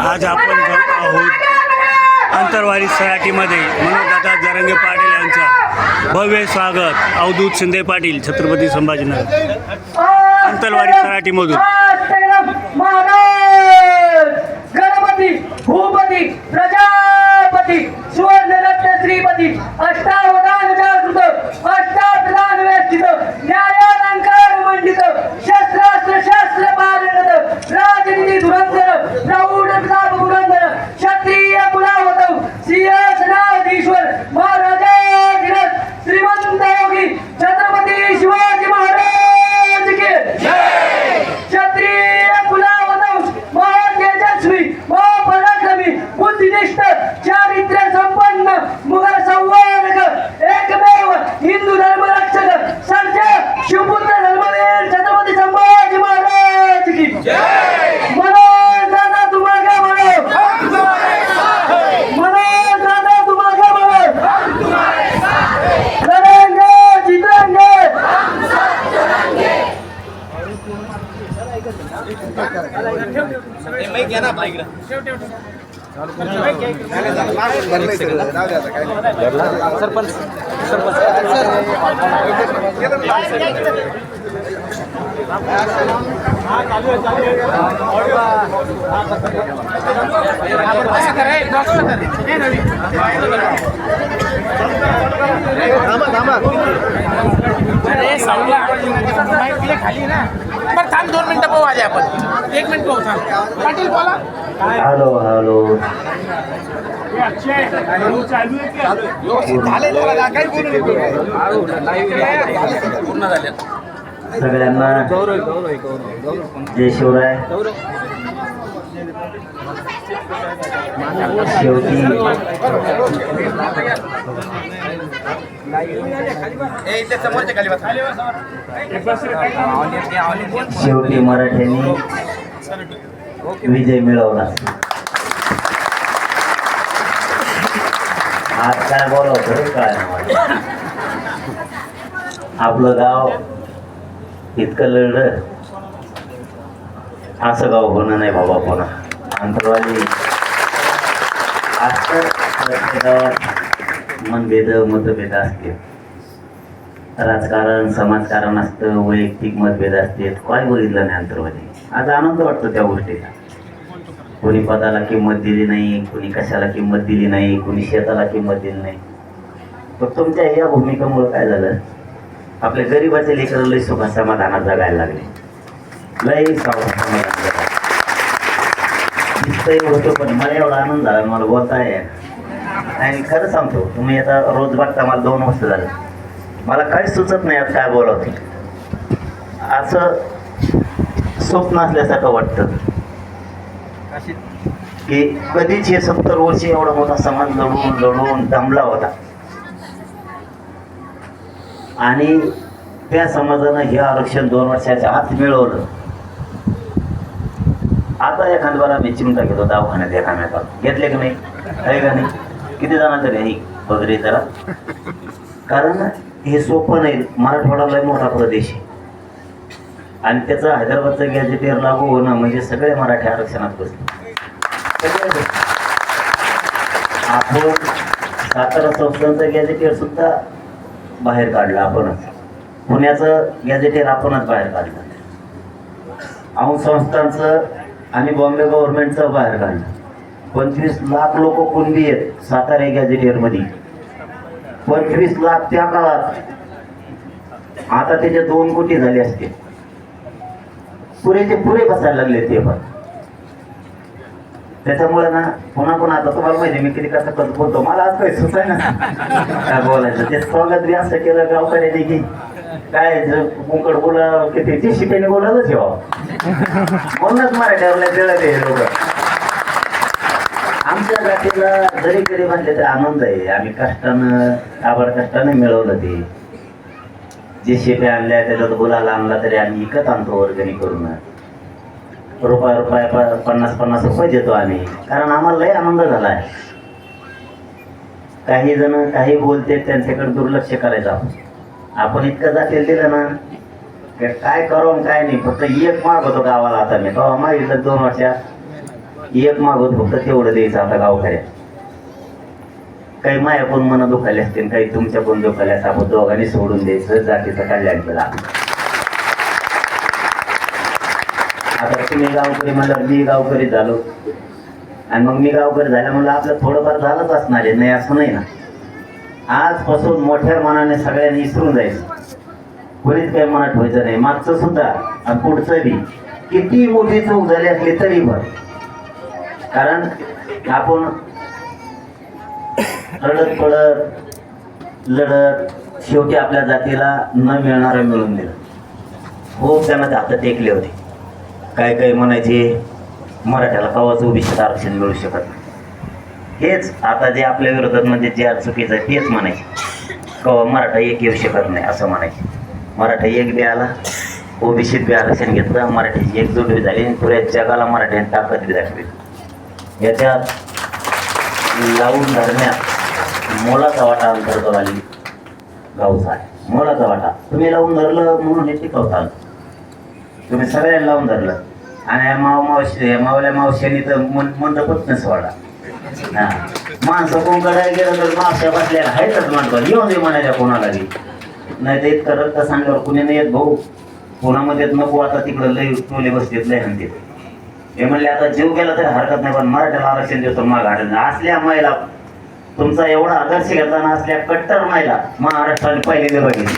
आज आपण आहोत अंतरवारी सराटीमध्ये. मनोजदादा जरंगे पाटील यांचा. भव्य स्वागत अवधूत शिंदे पाटील छत्रपती संभाजीनगर. अंतलवाडी सराटीमधून महाराज गणपती भूपती प्रजापती सुवर्ण श्रीपती अष्टा खाली ना बरं थांब, दोन मिनिटं पाहू आले आपण. एक मिनिट पाहू, थांब. पाटील, बोला. Hello hello. सगळ्यांना जय शिवराय. शेवटी शेवटी मराठ्यांनी विजय मिळवला आज काय बोलावं काय आपलं गाव इतकं लढलं असं गाव होणं नाही बाबा कोणा. अंतरवाली असतं प्रत्येक गावात मनभेद मतभेद असते राजकारण समाजकारण असतं वैयक्तिक मतभेद असते काय बघितलं नाही अंतर्वादी आज आनंद वाटतो त्या गोष्टीचा. कोणी पदाला किंमत दिली नाही कोणी कशाला किंमत दिली नाही कोणी शेताला किंमत दिली नाही. पण तुमच्या या भूमिकेमुळं काय झालं? आपल्या गरीबाचे लेकर लय सुख समाधानात जगायला लागले. लय समाधान होतो पण मला एवढा आनंद झाला मला बोलता आणि खरं सांगतो तुम्ही आता रोज बघता मला दोन वर्ष झालं. मला काहीच सुचत नाही आज काय बोलावते असं स्वप्न असल्यासारखं वाटतं. की कधीच हे सत्तर वर्ष एवढा मोठा समाज लढून लढून दमला होता. आणि त्या समाजानं हे आरक्षण दोन वर्षाच्या आत मिळवलं. आता एखाद बार आम्ही चिमटा घेतो दवाखान्यात एकामेकाला घेतले की नाही? आहे का नाही? किती जणांचं नाही वगैरे जरा. कारण हे सोपं नाही. मराठवाडा लय मोठा प्रदेश आहे. आणि त्याचं हैदराबादचं गॅजेटियर लागू होणं म्हणजे सगळे मराठी आरक्षणात बसले. आपण सातारा संस्थांचं गॅजेटियर सुद्धा बाहेर काढलं आपणच. पुण्याचं गॅजेटियर आपणच बाहेर काढलं. औंध संस्थांचं आणि बॉम्बे गव्हर्नमेंटचं बाहेर काढलं. पंचवीस लाख लोक कुणबी आहेत सातारा गॅजेटियरमध्ये पंचवीस लाख त्या काळात. आता त्याचे दोन कोटी झाले असते पुरे ते पुरे बसायला लागले ते पण. त्याच्यामुळे ना पुन्हा पुन्हा आता तुम्हाला माहिती मी किती कसं करतो बोलतो मला आज काही सुचाय ना काय बोलायचं? ते स्वागत बी असं केलं गावकऱ्याने की काय कुंकड बोला किती ती शिकायने बोलायला ठेवा म्हणूनच मराठ्यावरला जळत ते लोक. आमच्या जातीला जरी गरीब आणले तर आनंद आहे. आम्ही कष्टानं आभार कष्टाने मिळवलं ते. जे शेप्या आणल्या त्याच्यात बोलायला आणला तरी आम्ही विकत आणतो वर्गणी करून. रुपया रुपया प- पन्नास पन्नास रुपये देतो आम्ही. कारण आम्हाला लय आनंद झाला आहे काही जण काही बोलते त्यांच्याकडे दुर्लक्ष करायचं. आपण इतकं जातील दिलं ना. काय करू काय नाही. फक्त एक माग होतो गावाला आता मी. तेव्हा मागितलं दोन वर्षात. एक माग होत फक्त तेवढं द्यायचं आता गावकऱ्या काही माया पण मन दुखायला असतील काही तुमच्या पण दुखाले असतात आपण दोघांनी सोडून द्यायचं जातीचं कल्याण केलं. आता तुम्ही गावकरी मला मी गावकरी झालो. आणि मग मी गावकरी झाल्या म्हणलं आपलं थोडंफार झालंच असणार आहे नाही असं नाही ना. आजपासून मोठ्या मनाने सगळ्यांनी विसरून जायचं. कोणीच काही मनात ठेवायचं नाही. मागचं सुद्धा आणि पुढचं बी. किती मोठी चूक झाली असली तरी पण. कारण आपण रडत पडत लढत शेवटी आपल्या जातीला न मिळणारं मिळून दिलं खूप त्यांना ते हातात टेकले होते. काय काय म्हणायचे मराठ्याला कवाच ओबीसीत आरक्षण मिळू शकत नाही. हेच आता जे आपल्या विरोधात म्हणजे जे चुकीचं आहे तेच म्हणायचे. कवा मराठा एक येऊ शकत नाही असं म्हणायचे. मराठा एक बी आला ओबीसीत बी आरक्षण घेतलं मराठीची एकजूट बी झाली आणि पुऱ्या जगाला मराठ्याने ताकद बी दाखवली. याच्यात लावून धरण्यात मोलाचा वाटा अंतर्गतवाली गावचा आहे. मोलाचा वाटा. तुम्ही लावून धरलं म्हणून हे टिकवताल तुम्ही सगळ्यांना लावून धरलं. आणि या माव मावशी या मावल्या मावश्यांनी तर मन मंडपच नाही सोडा हा. माणसं कोणकडे गेलं तर मावश्या बसल्या आहेतच माणसं. येऊन दे म्हणायच्या कोणाला बी नाही तर इतकं रक्त सांगल्यावर कुणी नाही येत भाऊ. कोणामध्ये नको आता तिकडं लय टोले बसतेत लय हनतेत हे म्हणले आता जीव गेला तरी हरकत नाही पण मराठ्याला आरक्षण देतो माग हाडलं असल्या महिला तुमचा एवढा आदर्श घेताना असल्या कट्टर महिला महाराष्ट्राने पहिले बघितली.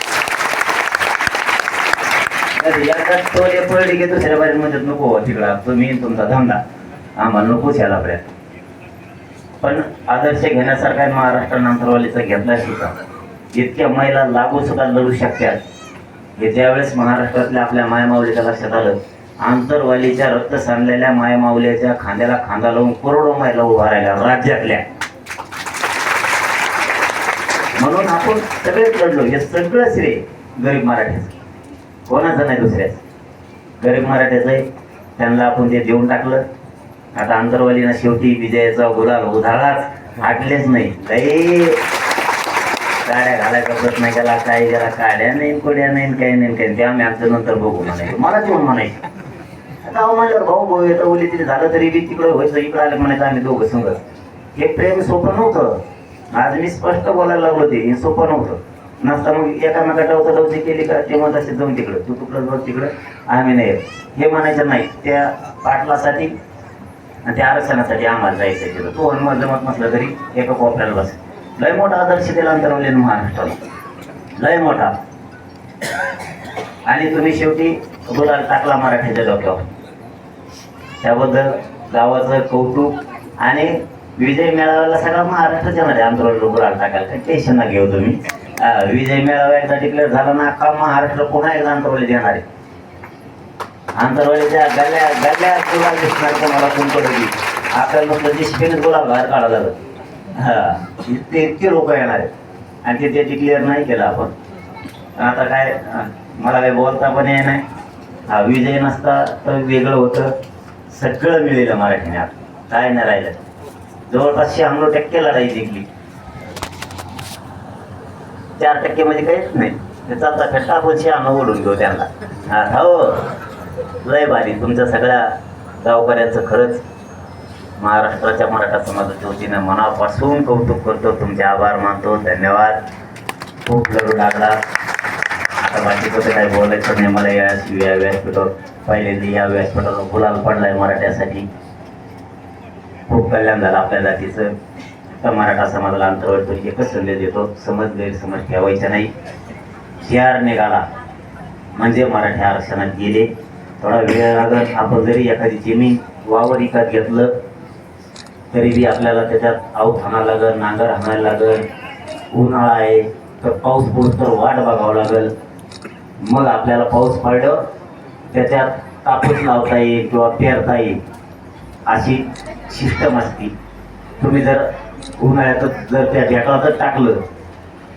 कधी एकाच टोले पडली की दुसऱ्या बाहेर म्हणजे नको तिकडा तिकडं तुम्ही तुमचा धंदा आम्हाला नकोच याला पर्यंत पण आदर्श घेण्यासारखा महाराष्ट्र नंतरवालीचा घेतला सुद्धा. इतक्या महिला लागू सुद्धा लढू शकतात. हे ज्यावेळेस महाराष्ट्रातल्या आपल्या मायमाऊलीच्या लक्षात आलं आंतरवालीच्या रक्त सांडलेल्या मायमाऊलीच्या खांद्याला खांदा लावून करोडो महिला उभा राहिल्या राज्यातल्या. म्हणून आपण सगळेच लढलो. हे सगळं श्रेय गरीब मराठ्याचं. कोणाचं नाही दुसऱ्याच. गरीब मराठ्याचं आहे त्यांना आपण ते देऊन टाकलं. आता आंतरवालीनं शेवटी विजयाचा गुलाल उधाळाच हाटलेच नाही. काही काड्या घालायचा प्रश्न केला. काय केला काड्या नाही कोड्या नाही काही नाही काही ते आम्ही आमचं नंतर बघू म्हणायचं. मला जेवण म्हणायचं. आता अहो म्हणल्यावर भाऊ भाऊ येतं ओली तिथे झालं तरी बी तिकडं व्हायचं इकडं आलं म्हणायचं आम्ही दोघं संगत हे प्रेम सोपं नव्हतं. आज मी स्पष्ट बोलायला लागलो ते हे सोपं नव्हतं. नसता मग एकामेका डवचाडवची केली का ते मग असे जाऊन तिकडं तू तुकडं जाऊ तिकडं आम्ही नाही हे म्हणायचं नाही. त्या पाटलासाठी आणि त्या आरक्षणासाठी आम्हाला जायचं आहे तिथं. तो हनुमान जमत नसला तरी एका कोपऱ्याला बस. लय मोठा आदर्श दिला अंतरवले महाराष्ट्राला. लय मोठा. आणि तुम्ही शेवटी बोलायला टाकला मराठीच्या डोक्यावर. त्याबद्दल गावाचं कौतुक आणि विजय मेळाव्याला सगळा महाराष्ट्राच्या मध्ये आंदोलन गुलाल टाकायला काय टेन्शन ना घेऊ तुम्ही. विजय मेळाव्याचा डिक्लेअर झाला ना का महाराष्ट्र पुन्हा एकदा अंतरवली देणार आहे. आंतरवालीच्या गल्ल्या गल्ल्या गुलाल दिसणार तुम्हाला कोण पडली आपल्याला नुसतं दिशेने गुलाल बाहेर काढा लागत हा इतके इतके लोक येणार आहेत. आणि ते ते डिक्लेअर नाही केलं आपण. आता काय मला काही बोलता पण ये नाही. हा विजय नसता तर वेगळं होतं. सगळं मिळेल मराठीने आता काय नाही राहिलं. जवळपास शहाण्णव टक्के लढाई जिंकली. चार टक्के म्हणजे काहीच नाही. ते चालता आपण शहाण्णव ओढून घेऊ त्यांना? हा हो. लय भारी. तुमच्या सगळ्या गावकऱ्यांचं खरंच महाराष्ट्राच्या मराठा समाजाच्या वतीनं मनापासून कौतुक करतो. तुमचे आभार मानतो. धन्यवाद. खूप लढू लागला आता बाकीचं तर काही बोलायचं नाही मला या या व्यासपीठावर पहिल्यांदा या व्यासपीठावर गुलाल पडलाय मराठ्यासाठी. खूप कल्याण झालं आपल्या जातीचं. तर मराठा समाजाला अंतर्गत एकच संदेश देतो समज गैरसमज ठेवायचा नाही. शहर निघाला. म्हणजे मराठी आरक्षणात गेले. थोडा वेळ लागत आपण जरी एखादी जमीन वावर विकत घेतलं तरी बी आपल्याला त्याच्यात आऊत हाणायला लागल नांगर हाणायला लागल उन्हाळा आहे तर पाऊस पडून तर वाट बघावं लागल. मग आपल्याला पाऊस पडलं त्याच्यात कापूस लावता येईल किंवा पेरता येईल अशी सिस्टम असती. तुम्ही जर उन्हाळ्यात जर त्या ढेकळातच टाकलं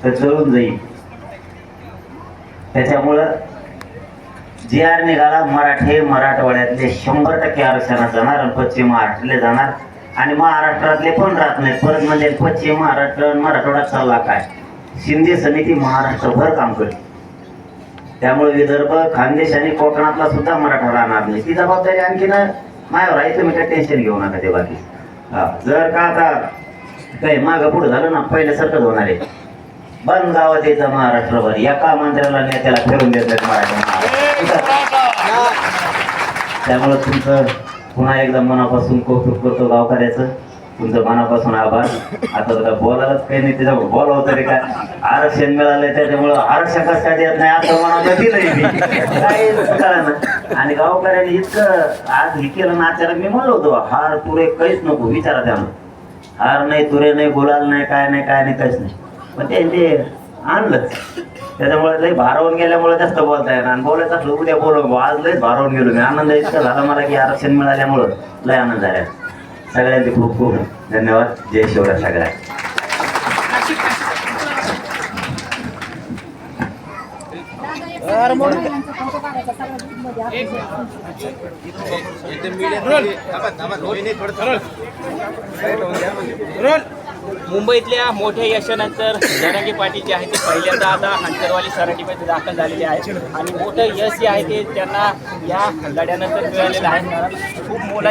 तर जळून जाईल. त्याच्यामुळं जे आर निघाला मराठे मराठवाड्यातले शंभर टक्के आरक्षणात जाणार आणि पश्चिम महाराष्ट्रातले जाणार. आणि महाराष्ट्रातले पण राहत नाहीत. परत म्हणजे पश्चिम महाराष्ट्र मराठवाड्यात चालला काय? शिंदे समिती महाराष्ट्रभर काम करते त्यामुळे विदर्भ खानदेश आणि कोकणातला सुद्धा मराठवाडा राहणार नाही. ती जबाबदारी आणखीन माझ्यावर आहे तुम्ही काय टेन्शन घेऊ नका ते बाकी. हा जर का आता काही मागं पुढे झालं ना पहिल्यासारखंच होणार आहे. बंद गावात यायचं महाराष्ट्रभर. एका मंत्र्याला नेत्याला फिरून देत नाहीत मराठी त्यामुळे तुमचं पुन्हा एकदा मनापासून कौतुक करतो गावकऱ्याचं. तुमचं मनापासून आभार. आता तुला बोलायलाच काही नाही त्याच्यामुळे बोलावं तरी काय आरक्षण मिळालंय त्याच्यामुळं आरक्षण येत काय देत नाही असं मनाला दिलंय मी. काही कळलं आणि गावकऱ्यांनी इतकं आज हे केलं ना अचानक मी म्हणलो होतो हार तुरे काहीच नको विचारा त्यानं. हार नाही तुरे नाही गुलाल नाही काय नाही काय नाही काहीच नाही. पण ते ते आणलंच त्याच्यामुळे लई भारावून गेल्यामुळे जास्त बोलता येणार. आणि बोलायचं असलं उद्या बोलू आज लयच भारावून गेलो मी. आनंद इतका झाला मला की आरक्षण मिळाल्यामुळं लय आनंद झाला. सगळ्यांचे खूप खूप धन्यवाद. जय शिवराज सगळ्या मुंबईतल्या मोठ्या यशानंतर जरांगे पाटील जे आहे ते पहिल्यांदा आता हंतरवाली सराटीमध्ये दाखल झालेले आहेत आणि मोठं यश जे आहे ते त्यांना या लढ्यानंतर मिळालेलं आहे. खूप मोला